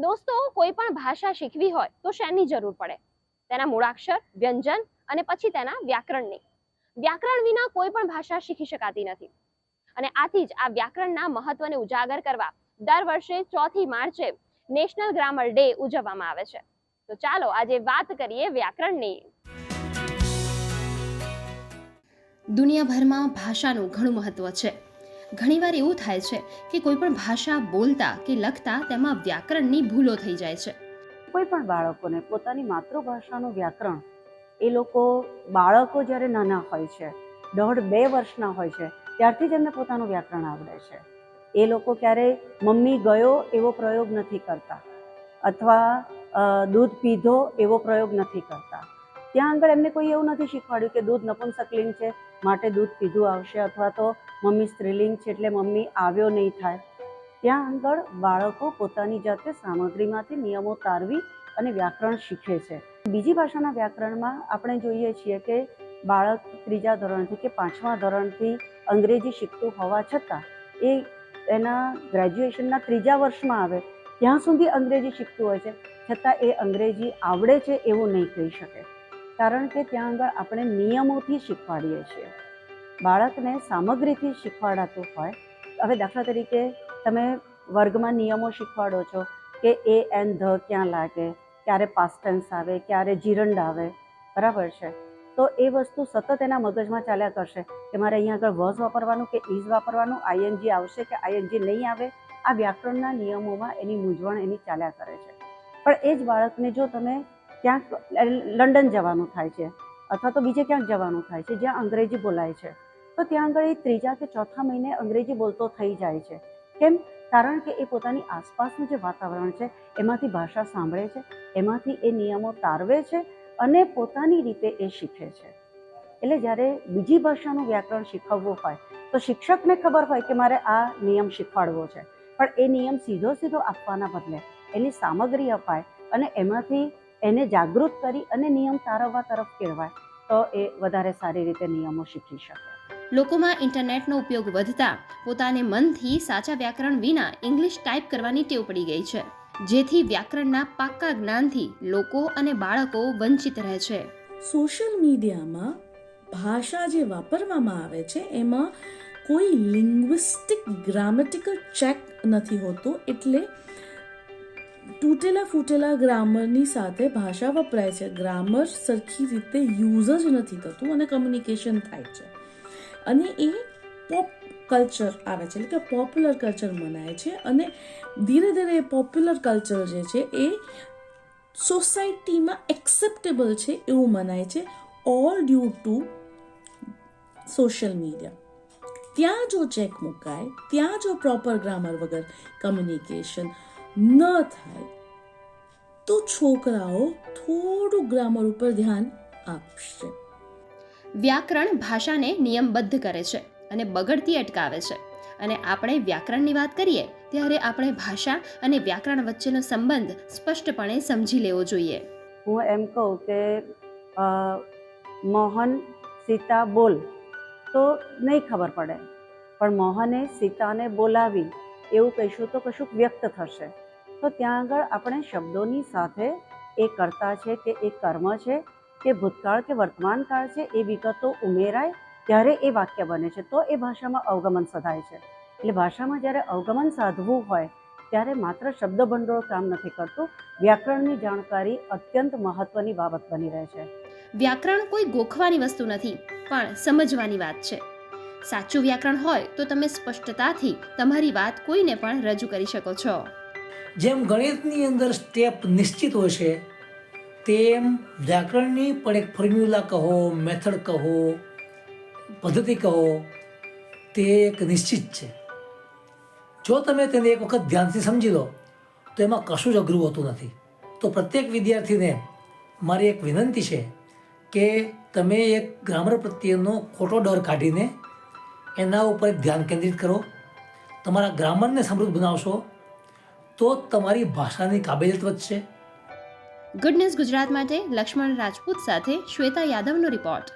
દોસ્તો, કોઈ પણ ભાષા શીખવી હોય તો શેની જરૂર પડે? તેના મૂળાક્ષર, વ્યંજન અને પછી તેના વ્યાકરણની. વ્યાકરણ વિના કોઈ પણ ભાષા શીખી શકાતી નથી. અને આથી જ આ વ્યાકરણના મહત્વને ઉજાગર કરવા દર વર્ષે ચોથી માર્ચે નેશનલ ગ્રામર ડે ઉજવવામાં આવે છે. તો ચાલો આજે વાત કરીએ વ્યાકરણની. દુનિયાભરમાં ભાષાનું ઘણું મહત્વ છે. ઘણીવાર એવું થાય છે કે કોઈ પણ ભાષા બોલતા કે લખતા તેમાં વ્યાકરણની ભૂલો થઈ જાય છે. કોઈ પણ બાળકોને પોતાની માતૃભાષાનું વ્યાકરણ એ લોકો બાળકો જ્યારે નાના હોય છે, દોઢ બે વર્ષના હોય છે, ત્યારથી જ એમને પોતાનું વ્યાકરણ આવડે છે. એ લોકો ક્યારેય મમ્મી ગયો એવો પ્રયોગ નથી કરતા અથવા દૂધ પીધો એવો પ્રયોગ નથી કરતા. ત્યાં આગળ એમને કોઈ એવું નથી શીખવાડ્યું કે દૂધ નપુંસકલિંગ છે, માટે દૂધ પીધું આવશે અથવા તો મમ્મી સ્ત્રીલિંગ છે એટલે મમ્મી આવ્યો નહીં થાય. ત્યાં આગળ બાળકો પોતાની જાતે સામગ્રીમાંથી નિયમો તારવી અને વ્યાકરણ શીખે છે. બીજી ભાષાના વ્યાકરણમાં આપણે જોઈએ છીએ કે બાળક ત્રીજા ધોરણથી કે પાંચમા ધોરણથી અંગ્રેજી શીખતું હોવા છતાં એ એના ગ્રેજ્યુએશનના ત્રીજા વર્ષમાં આવે, ત્યાં સુધી અંગ્રેજી શીખતું હોય છે. છતાં એ અંગ્રેજી આવડે છે એવું નહીં કહી શકે. કારણ કે ત્યાં આગળ આપણે નિયમોથી શીખવાડીએ છીએ. બાળકને સામગ્રીથી શીખવાડાતું હોય, હવે દાખલા તરીકે તમે વર્ગમાં નિયમો શીખવાડો છો કે એ, એન, ધ ક્યાં લાગે, ક્યારે પાસ્ટન્સ આવે, ક્યારે જીરંડ આવે, બરાબર છે? તો એ વસ્તુ સતત એના મગજમાં ચાલ્યા કરશે કે મારે અહીંયા આગળ વઝ વાપરવાનું કે ઇઝ વાપરવાનું આઈએનજી આવશે કે આઈએનજી નહીં આવે, આ વ્યાકરણના નિયમોમાં એની મૂંઝવણ એની ચાલ્યા કરે છે. પણ એ જ બાળકને જો તમે ક્યાંક લંડન જવાનું થાય છે, અથવા તો બીજે ક્યાંક જવાનું થાય છે જ્યાં અંગ્રેજી બોલાય છે તો ત્યાં આગળ એ ત્રીજા કે ચોથા મહિને અંગ્રેજી બોલતો થઈ જાય છે. કેમ? કારણ કે એ પોતાની આસપાસનું જે વાતાવરણ છે, એમાંથી ભાષા સાંભળે છે, એમાંથી એ નિયમો તારવે છે અને પોતાની રીતે એ શીખે છે. એટલે જ્યારે બીજી ભાષાનું વ્યાકરણ શીખવવું હોય, તો શિક્ષકને ખબર હોય કે મારે આ નિયમ શીખવાડવો છે. પણ એ નિયમ સીધો સીધો આપવાના બદલે એની સામગ્રી અપાય અને એમાંથી એને જાગૃત કરી અને નિયમ તારવવા તરફ કહેવાય તો એ વધારે સારી રીતે નિયમો શીખી શકે. લોકોમાં ઇન્ટરનેટનો ઉપયોગ વધતા પોતાને મનથી સાચા વ્યાકરણ વિના ઇંગ્લિશ ટાઈપ કરવાની ટેવ પડી ગઈ છે. જેથી વ્યાકરણના પાક્કા જ્ઞાનથી લોકો અને બાળકો વંચિત રહે છે. સોશિયલ મીડિયામાં ભાષા જે વાપરવામાં આવે છે, એમાં કોઈ લિંગ્વિસ્ટિક ગ્રામેટિકલ ચેક નથી હોતો, એટલે તૂટેલા ફૂટેલા ગ્રામરની સાથે ભાષા વપરાય છે. ગ્રામર સરખી રીતે યુઝ જ નથી થતું અને કમ્યુનિકેશન થાય છે. અને એ પોપ કલ્ચર આવે છે, એટલે કે પોપ્યુલર કલ્ચર મનાય છે અને ધીરે ધીરે પોપ્યુલર કલ્ચર જે છે એ સોસાયટીમાં એક્સેપ્ટેબલ છે એવું મનાય છે all due to social media ત્યાં જો ચેક મુકાય, ત્યાં જો પ્રોપર ગ્રામર વગર કમ્યુનિકેશન ન થાય, તો છોકરાઓ થોડું ગ્રામર ઉપર ધ્યાન આપશે. વ્યાકરણ ભાષાને નિયમબદ્ધ કરે છે અને બગડતી અટકાવે છે. અને આપણે વ્યાકરણની વાત કરીએ, ત્યારે આપણે ભાષા અને વ્યાકરણ વચ્ચેનો સંબંધ સ્પષ્ટપણે સમજી લેવો જોઈએ. હું એમ કહું કે મોહન, સીતા બોલ તો નહીં ખબર પડે. પણ મોહને સીતાને બોલાવી એવું કહીશું તો કશુંક વ્યક્ત થશે. તો ત્યાં આગળ આપણે શબ્દોની સાથે એ કર્તા છે કે એ કર્મ છે કે ભૂતકાળ કે વર્તમાન કાળ છે એ વિગતો ઉમેરાય ત્યારે એ વાક્ય બને છે. તો એ ભાષામાં અવગમન સધાય છે. એટલે ભાષામાં જ્યારે અવગમન સાધવું હોય ત્યારે માત્ર શબ્દ ભંડોળ કામ નથી કરતું વ્યાકરણની જાણકારી અત્યંત મહત્વની બાબત બની રહે છે. વ્યાકરણ કોઈ ગોખવાની વસ્તુ નથી પણ સમજવાની વાત છે. સાચું વ્યાકરણ હોય તો તમે સ્પષ્ટતાથી તમારી વાત કોઈને પણ રજૂ કરી શકો છો. જેમ ગણિતની અંદર સ્ટેપ નિશ્ચિત હોય છે તેમ વ્યાકરણની પણ એક ફોર્મ્યુલા કહો, મેથડ કહો, પદ્ધતિ કહો, તે એક નિશ્ચિત છે. જો તમે તેને એક વખત ધ્યાનથી સમજી લો, તો એમાં કશું જ અઘરું હોતું નથી. તો પ્રત્યેક વિદ્યાર્થીને મારી એક વિનંતી છે કે તમે એક ગ્રામર પ્રત્યેનો ખોટો ડર કાઢીને એના ઉપર ધ્યાન કેન્દ્રિત કરો. તમારા ગ્રામરને સમૃદ્ધ બનાવશો, તો તમારી ભાષાની કાબેલિયત વધશે. ગુડ ન્યૂઝ ગુજરાત માટે લક્ષ્મણ રાજપૂત સાથે શ્વેતા યાદવનો રિપોર્ટ